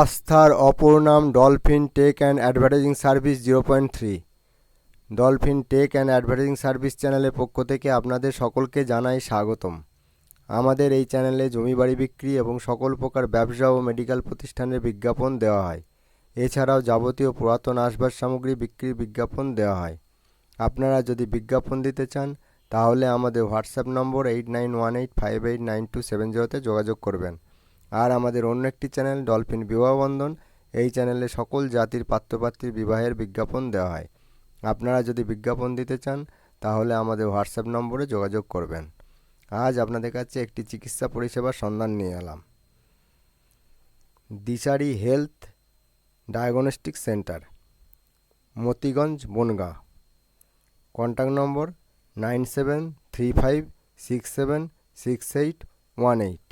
আস্থার অপর নাম Dolphin tech and advertising service zero point three. Dolphin tech and advertising service চ্যানেলের পক্ষ থেকে আপনাদের সকলকে জানাই স্বাগতম। আমাদের এই চ্যানেলে জমি বাড়ি বিক্রি এবং সকল প্রকার ব্যবসা ও মেডিকেল প্রতিষ্ঠানের বিজ্ঞাপন দেওয়া হয়। এছাড়াও যাবতীয় পুরাতন আসবাস সামগ্রী বিক্রির বিজ্ঞাপন দেওয়া হয়। আপনারা যদি বিজ্ঞাপন দিতে চান, তাহলে আমাদের WhatsApp number eight nine one eight five eight nine two seven জিরোতে যোগাযোগ করবেন। আর আমাদের অন্য একটি চ্যানেল, ডলফিন বিবাহ বন্ধন। এই চ্যানেলে সকল জাতির পাত্রপাত্রীর বিবাহের বিজ্ঞাপন দেওয়া হয়। আপনারা যদি বিজ্ঞাপন দিতে চান, তাহলে আমাদের হোয়াটসঅ্যাপ নম্বরে যোগাযোগ করবেন। আজ আপনাদের কাছে একটি চিকিৎসা পরিষেবার সন্ধান নিয়ে এলাম। Dishari health diagnostic centre, Motiganj, Bongaon. Contact number nine seven three five six seven six eight one eight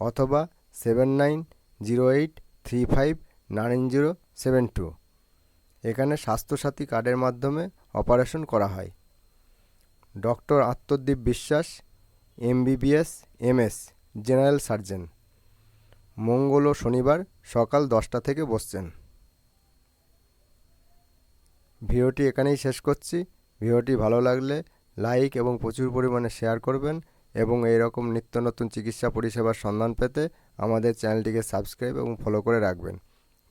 অথবা seven nine zero eight three five nine zero seven two. এখানে স্বাস্থ্যসাথী কার্ডের মাধ্যমে অপারেশন করা হয়। Doctor Atmadip Biswas, MBBS, MS, general surgeon. মঙ্গল ও শনিবার সকাল দশটা থেকে বসছেন। ভিডিওটি এখানেই শেষ করছি। ভিডিওটি ভালো লাগলে লাইক এবং প্রচুর পরিমাণে শেয়ার করবেন। এবং এই রকম নিত্য নতুন চিকিৎসা পরিষেবার সন্ধান পেতে আমাদের চ্যানেলটিকে সাবস্ক্রাইব এবং ফলো করে রাখবেন।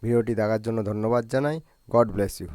ভিডিওটি দেখার জন্য ধন্যবাদ জানাই। God bless you.